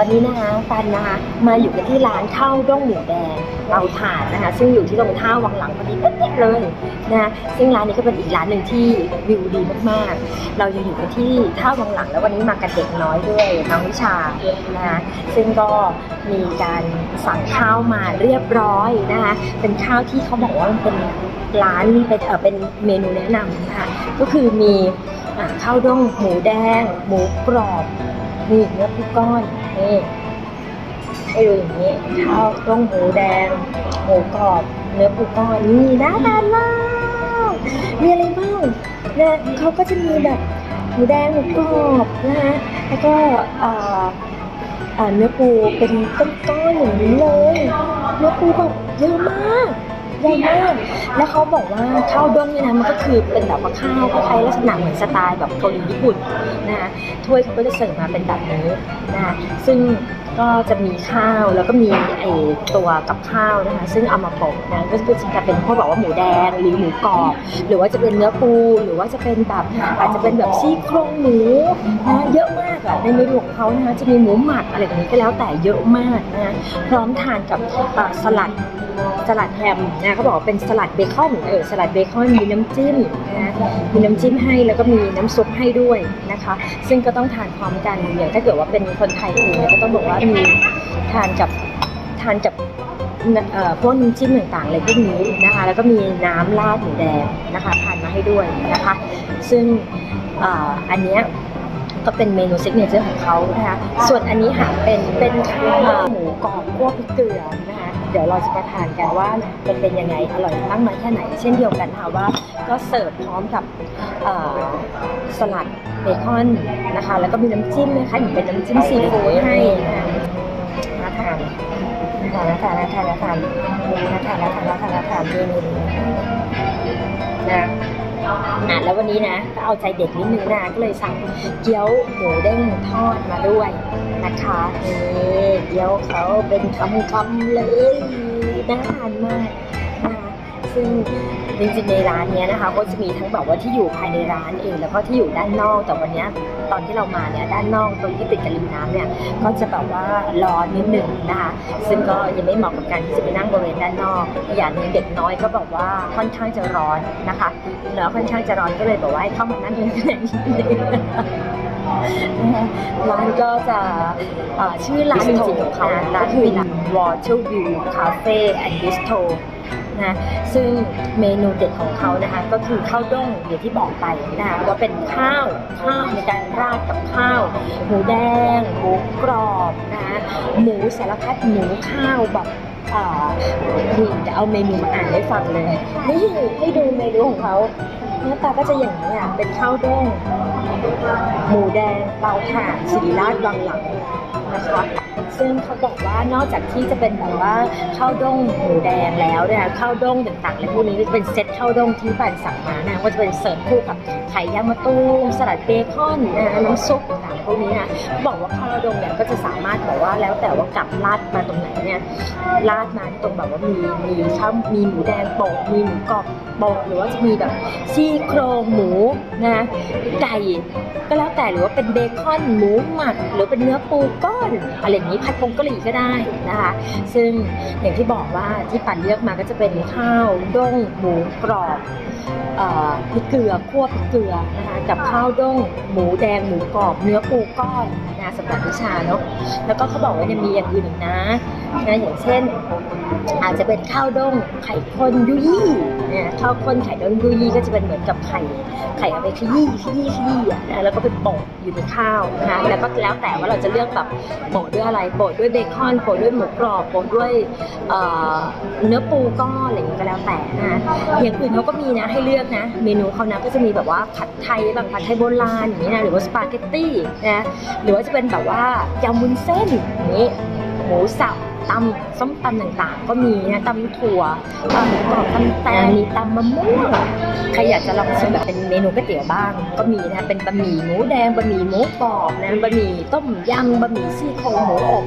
ตอนนี้นะคะฟันนะคะมาอยู่กันที่ร้านข้าวด้งหมูแดงเตาถ่านนะคะ ซึ่งอยู่ที่ตรงท่าวังหลังพอดีเป๊ะเลยนะคะซึ่งร้านนี้ก็เป็นอีกร้านหนึ่งที่วิวดีมากๆ เรายังอยู่กันที่ท่าวังหลังแล้ววันนี้มากันเด็กน้อยด้วยน้องวิชานะคะซึ่งก็มีการสั่งข้าวมาเรียบร้อยนะคะเป็นข้าวที่เขาบอกว่ามันเป็นร้านเป็นเออเป็นเมนูแนะนำนะคะก็คือมีข้าวด้งหมูแดง หมูกรอบ นี่เนื้อปูก้อนนี่ให้ดูอย่างนี้ข้าวต้มหมูแดงหมูกรอบเนื้อปูก้อนนี่น่าทานมากมีอะไรบ้างเนี่ยเขาก็จะมีแบบหมูแดงหมูกรอบนะคะแล้วก็เอ่อเอ่อเนื้อปูเป็นก้อนๆอย่างนี้เลยเนื้อปูแบบเยอะมาก ใหญ่มากแล้วเขาบอกว่าข้าวด้งเนี่ยนะมันก็คือเป็นแบบว่าข้าวคล้ายๆลักษณะเหมือนสไตล์แบบเกาหลีญี่ปุ่นนะคะถ้วยเขาก็จะเสิร์ฟมาเป็นแบบนี้นะคะซึ่ง ก็จะมีข้าวแล้วก็มีไอตัวกับข้าวนะคะ ซึ่งเอามาโปะนะก็คือจะเป็นพวกแบบว่าหมูแดงหรือหมูกรอบ หรือว่าจะเป็นเนื้อปูหรือว่าจะเป็นแบบอาจจะเป็นแบบซี่โครงหมูนะเยอะมากอะในเมนูของเขานะคะจะมีหมูหมักอะไรแบบนี้ก็แล้วแต่เยอะมากนะพร้อมทานกับสลัดสลัดแฮมนะเขาบอกว่าเป็นสลัดเบคอนเออสลัดเบคอนมีน้ำจิ้มนะมีน้ำจิ้มให้แล้วก็มีน้ำซุปให้ด้วยนะคะ ซึ่งก็ต้องทานพร้อมกันอย่างถ้าเกิดว่าเป็นคนไทยเองก็ต้องบอกว่าีทานกับทานกับพวกน้ำจิ้มต่างๆอะไรพวกนี้นะคะ แล้วก็มีน้ำราดหมูแดงนะคะทานมาให้ด้วยนะคะ ซึ่งอ,อันเนี้ยก็เป็นเมนูซิกเนเจอร์ของเขานะคะ ส่วนอันนี้ค่ะเป็นเป็นข้าวหมูกรอบคั่วพริกเกลือนะคะ เดี๋ยวเราจะมาทานกันว่ามันเป็นยังไงอร่อยมากน้อยแค่ไหน เช่นเดียวกันค่ะว่าก็เสิร์ฟพร้อมกับสลัดเบคอนนะคะ แล้วก็มีน้ำจิ้มนะคะอย่างเป็นน้ำจิ้มซีฟู้ดให้นะคะ ถามแล้วถามแล้วถามแล้วถามแล้วถามแล้วถามแล้วถามแล้วถามดีนะอะแล้ววันนี้นะก็เอาใจเด็กนิดนึงนะก็เลยสั่งเกี๊ยวหมูเด้งทอดมาด้วยนะคะนี่เกี๊ยวเขาเป็นคำๆเลยน่าทานมากนะซึ่ง จริงๆในร้านเนี้ยนะคะก็จะมีทั้งแบบว่าที่อยู่ภายในร้านเองแล้วก็ที่อยู่ด้านนอก แต่วันเนี้ยตอนที่เรามาเนี่ยด้านนอกตรงที่ติดกับริมน้ำเนี่ยก็จะแบบว่าร้อนนิดหนึ่งนะคะซึ่งก็ยังไม่เหมาะกับการที่จะไปนั่งบริเวณด้านนอกอย่างนึงเด็กน้อยก็บอกว่าค่อนข้างจะร้อนนะคะแล้วค่อนข้างจะร้อนก็เลยบอกว่าให้เข้ามานั่งในแผนกนี้นะคะร้านก็จะชื่อร้านจริงๆของเขาร้านคือ Water View Cafe and Bistro นะซึ่งเมนูเด็ดของเขานะคะก็คือข้าวด้งอย่างที่บอกไปนะคะว่าเป็นข้าวข้าวในการราดกับข้าว หมูแดง หมูกรอบนะคะหมูสารพัดหมูข้าวแบบอ่านี่จะเอาเมนูมาอ่านให้ฟังเลยนี่ให้ดูเมนูของเขาหน้าตาก็จะอย่างนี้อะเป็นข้าวด้งหมูแดงเตาถ่านสิริราชวังหลังนะคะ ซึ่งเขาบอกว่านอกจากที่จะเป็นแบบว่าข้าวด้งหมูแดงแล้วเนี่ยข้าวด้งต่างๆอะไรพวกนี้จะเป็นเซตข้าวด้งที่ปั่นสั่งมานะก็จะเป็นเสิร์ฟคู่กับไข่ย่างมะตูมสลัดเบคอนนะน้ำซุปต่างๆ พวกนี้นะบอกว่าข้าวด้งเนี่ยก็จะสามารถแบบว่าแล้วแต่ว่ากลับราดมาตรงไหนเนี่ยราดมาตรงแบบว่ามีมีข้าวมีหมูแดงโปะมีหมูกรอบโปะหรือว่าจะมีแบบซี่โครงหมูนะไก่ก็แล้วแต่หรือว่าเป็นเบคอนหมูหมักหรือเป็นเนื้อปูก้อนอะไรอย่างนี้ผัดผงกะหรี่ก็ได้นะคะ ซึ่งอย่างที่บอกว่าที่ปันเลือกมาก็จะเป็นข้าวด้งหมูกรอบพริกเกลือคั่วพริกเกลือนะคะกับข้าวด้งหมูแดงหมูกรอบเนื้อปูก้อนนะสำหรับวิชาเนาะแล้วก็เขาบอกว่ายังมีอย่างอื่นอีกนะนะอย่างเช่น อาจจะเป็นข้าวด้งไข่ข้นยุยี่นี่ยข้าวข้นไข่ด้งยุยี่ก็จะเป็นเหมือนกับไข่ไข่เอาไปขยี้ขยี้ขยี้อะนะแล้วก็ไปโปะอยู่ในข้าวนะคะแล้วก็แล้วแต่ว่าเราจะเลือกแบบโปะด้วยอะไรโปะด้วยเบคอนโปะด้วยหมูกรอบโปะด้วยเนื้อปูก้อนอะไรอย่างเงี้ยก็แล้วแต่นะคะอย่างอื่นเขาก็มีนะให้เลือกนะ เมนูเขานะก็จะมีแบบว่าผัดไทยบางผัดไทยโบราณอย่างนี้นะหรือว่าสปาเกตตี้นะหรือว่าจะเป็นแบบว่ายำวุ้นเส้นอย่างนี้หมูสับตำส้มตำต่างๆ ก็มีนะตำถั่วตำกรอบตำแตงมีตำมะม่วงใครอยากจะลองชิมแบบเป็นเมนูก๋วยเตี๋ยวบ้าง ก็มีนะเป็นบะหมี่หมูแดงบะหมี่หมูกรอบนะบะหมี่ต้มยำบะหมี่ซี่โครงหมูอบ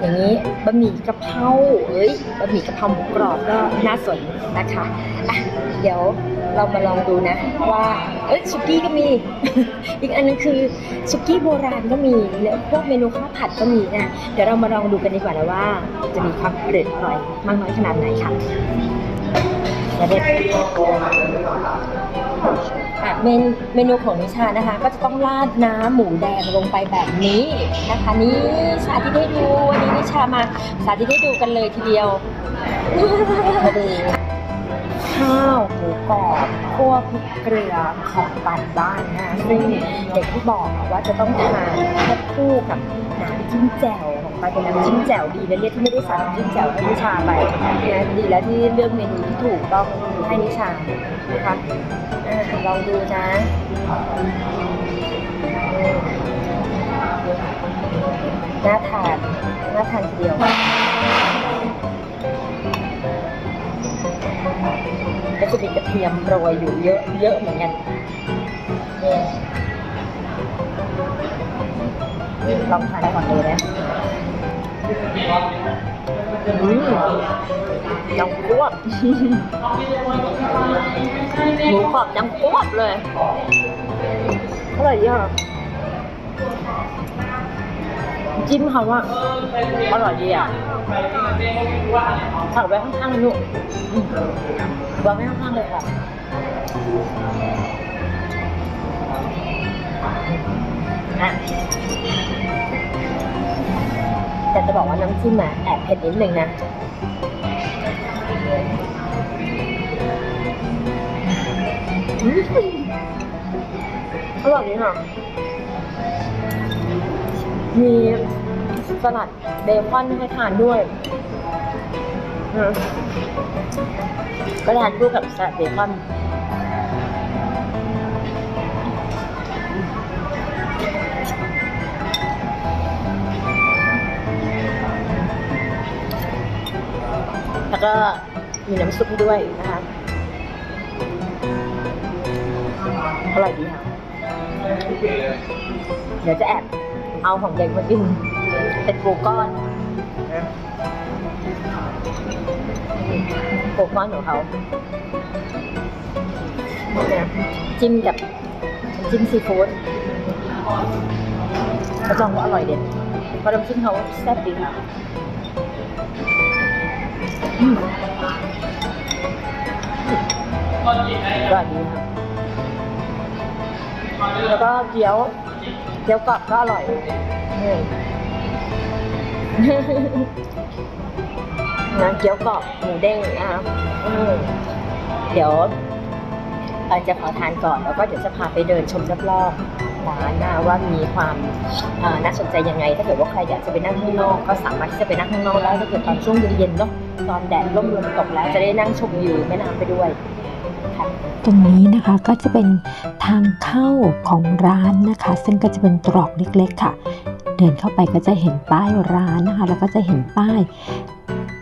อย่างนี้บะหมี่กะเพราเอ้ยบะหมี่กะเพราหมูกรอบก็น่าสนนะคะอะเดี๋ยว เรามาลองดูนะว่าเอ้ยสุกี้ก็มี อีกอันนึงคือสุกี้โบราณก็มีแล้วพวกเมนูข้าวผัดก็มีนะเดี๋ยวเรามาลองดูกันดีกว่านะว่า จะมีความเปรดอร่อยมากน้อยขนาดไหนค่ะเดี๋ยวเด็ดอะเมนเมนูของนิชานะคะ ก็จะต้องราดน้ำหมูแดงลงไปแบบนี้นะคะ นี่สาธิตให้ดูวันนี้นิชามา สาธิตให้ดูกันเลยทีเดียว ข้าวหมูกรอบคั่วพริกเกลือของบ้านบ้านนะซึ่งอย่างที่บอกว่าจะต้องทานควบคู่กับน้ำจิ้มแจ่วของไปเป็นน้ำจิ้มแจ่วดีนะเนี่ยที่ไม่ได้สั่งจิ้มแจ่วให้นิชาไปนะดีแล้วที่เลือกเมนูที่ถูกต้องให้นิชานะคะลองดูนะน่าทานน่าทานทีเดียว ก็จะมีกระเทียมโรยอยู่เยอะเยอะเหมือนกันเนี่ยลองทานก่อนเลยนะอืมยังกวบหมูกรอบยังกวบเลยอร่อยดีค่ะ จิ้มเขาว่าอร่อยดีอะถักไว้ข้างๆเลยลูกอืมวางไว้ข้างๆเลยค่ะอะแต่จะบอกว่าน้ำจิ้มอะแอบเผ็ดนิดนึงนะอืมอร่อยดีค่ะ มีสลัดเบคอนให้ทานด้วยก็ทานคู่กับสลัดเบคอนแล้วก็มีน้ำซุปด้วยนะคะอร่อยดีค่ะ เดี๋ยวจะแอบ เอาของเด็กมากินเป็นปูก้อนปูก้อนของเขาเนี่ยจิ้มกับจิ้มซีฟู้ดรับรองว่าอร่อยเด็ดเพราะน้ำจิ้มเขาแซ่บดีค่ะอืมอร่อยดีค่ะแล้วก็เกี๊ยว เกี๊ยวกรอบก็อร่อยนี่นะเกี๊ยวกรอบหมูเด้งนะคะอืมเดี๋ยวเอ่อจะขอทานก่อนแล้วก็เดี๋ยวจะพาไปเดินชมรอบๆร้านนะว่ามีความเอ่อน่าสนใจยังไง ถ้าเกิดว่าใครอยากจะไปนั่งข้างนอกก็สามารถที่จะไปนั่งข้างนอกได้ถ้าเกิดตอนช่วงเย็นๆเนาะตอนแดดร่มลมตกแล้วจะได้นั่งชมวิวแม่น้ำไปด้วยค่ะ ตรงนี้นะคะก็จะเป็นทางเข้าของร้านนะคะ ซึ่งก็จะเป็นตรอกเล็กๆค่ะ เดินเข้าไปก็จะเห็นป้ายร้านนะคะ แล้วก็จะเห็นป้าย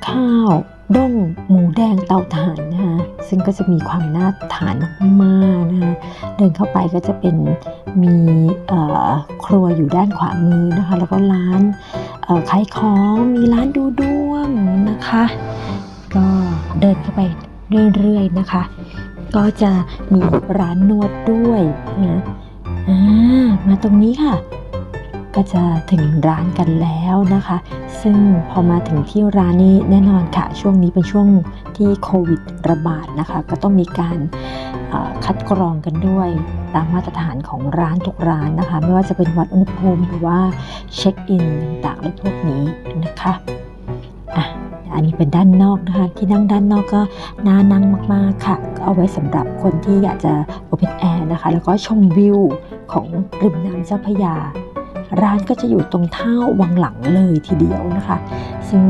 ข้าวด้งหมูแดงเตาถ่านนะคะซึ่งก็จะมีความน่าทานมากๆนะคะเดินเข้าไปก็จะเป็นมีครัวอยู่ด้านขวามือนะคะ แล้วก็ร้านขายของมีร้านดูด้วงนะคะ ก็เดินเข้าไปเรื่อยๆนะคะ ก็จะมีร้านนวดด้วยนะอ่ามาตรงนี้ค่ะ ก็จะถึงร้านกันแล้วนะคะ ซึ่งพอมาถึงที่ร้านนี้แน่นอนค่ะ ช่วงนี้เป็นช่วงที่โควิดระบาดนะคะ ก็ต้องมีการคัดกรองกันด้วยตามมาตรฐานของร้านทุกร้านนะคะ ไม่ว่าจะเป็นวัดอุณหภูมิหรือว่าเช็คอินต่างๆและพวกนี้นะคะ อันนี้เป็นด้านนอกนะคะที่นั่งด้านนอกก็น่านั่งมากๆค่ะ ก็เอาไว้สำหรับคนที่อยากจะ Open Air นะคะ แล้วก็ชมวิวของริมน้ำเจ้าพระยา ร้านก็จะอยู่ตรงท่าวังหลังเลยทีเดียวนะคะ ซึ่ง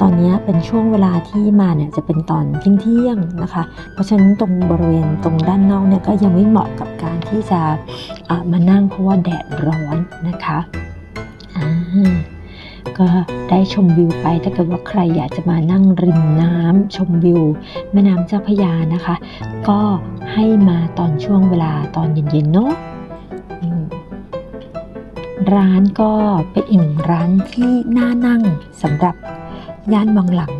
ตอนนี้เป็นช่วงเวลาที่มาเนี่ยจะเป็นตอนเที่ยงนะคะ เพราะฉะนั้นตรงบริเวณตรงด้านนอกเนี่ยก็ยังไม่เหมาะกับการที่จะะมานั่งเพราะว่าแดดร้อนนะคะอ่า ก็ได้ชมวิวไป ถ้าเกิดว่าใครอยากจะมานั่งริมน้ำชมวิว แม่น้ำเจ้าพยานะคะ ก็ให้มาตอนช่วงเวลาตอนเย็นๆเนาะร้านก็เป็นอีกร้านที่น่านั่งสำหรับย่านวังหลัง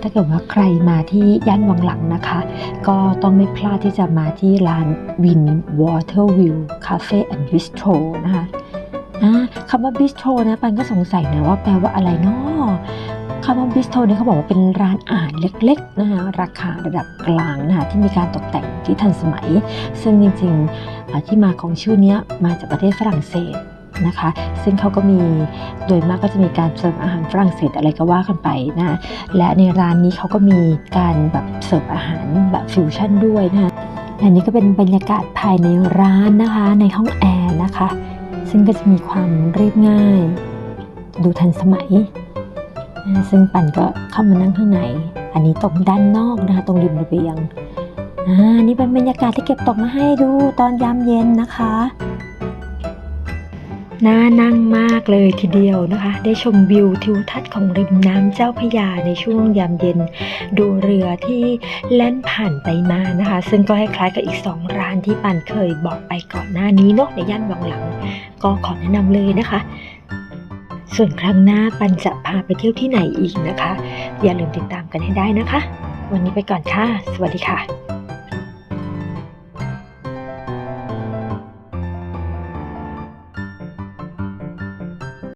ถ้าเกิดว่าใครมาที่ย่านวังหลังนะคะ ก็ต้องไม่พลาดที่จะมาที่ร้าน Win Water View Cafe and Bistro นะคะ อ่าคำว่า Bistro นะปันก็สงสัยนะว่าแปลว่าอะไรเนาะคำว่า Bistro เนี่ยเขาบอกว่าเป็นร้านอาหารเล็กๆนะคะราคาระดับกลางนะคะที่มีการตกแต่งที่ทันสมัย ซึ่งจริงๆที่มาของชื่อนี้มาจากประเทศฝรั่งเศสนะคะ ซึ่งเขาก็มีโดยมากก็จะมีการเสิร์ฟอาหารฝรั่งเศสอะไรก็ว่ากันไปนะและในร้านนี้เขาก็มีการแบบเสิร์ฟอาหารแบบฟิวชั่นด้วยนะคะอันนี้ก็เป็นบรรยากาศภายในร้านนะคะในห้องแอร์นะคะ ซึ่งก็จะมีความเรียบง่าย ดูทันสมัย ซึ่งปั่นก็เข้ามานั่งข้างใน อันนี้ตรงด้านนอกนะคะตรงริมระเบียงอ่านี่เป็นบรรยากาศที่เก็บตกมาให้ดูตอนยามเย็นนะคะ น่านั่งมากเลยทีเดียวนะคะ ได้ชมวิวทิวทัศน์ของริมน้ำเจ้าพยาในช่วงยามเย็น ดูเรือที่แล่นผ่านไปมานะคะ ซึ่งก็คล้ายๆกับอีก 2 ร้านที่ปันเคยบอกไปก่อนหน้านี้เนาะในย่านวังหลัง ก็ขอแนะนำเลยนะคะ ส่วนครั้งหน้าปันจะพาไปเที่ยวที่ไหนอีกนะคะ อย่าลืมติดตามกันให้ได้นะคะ วันนี้ไปก่อนค่ะ สวัสดีค่ะ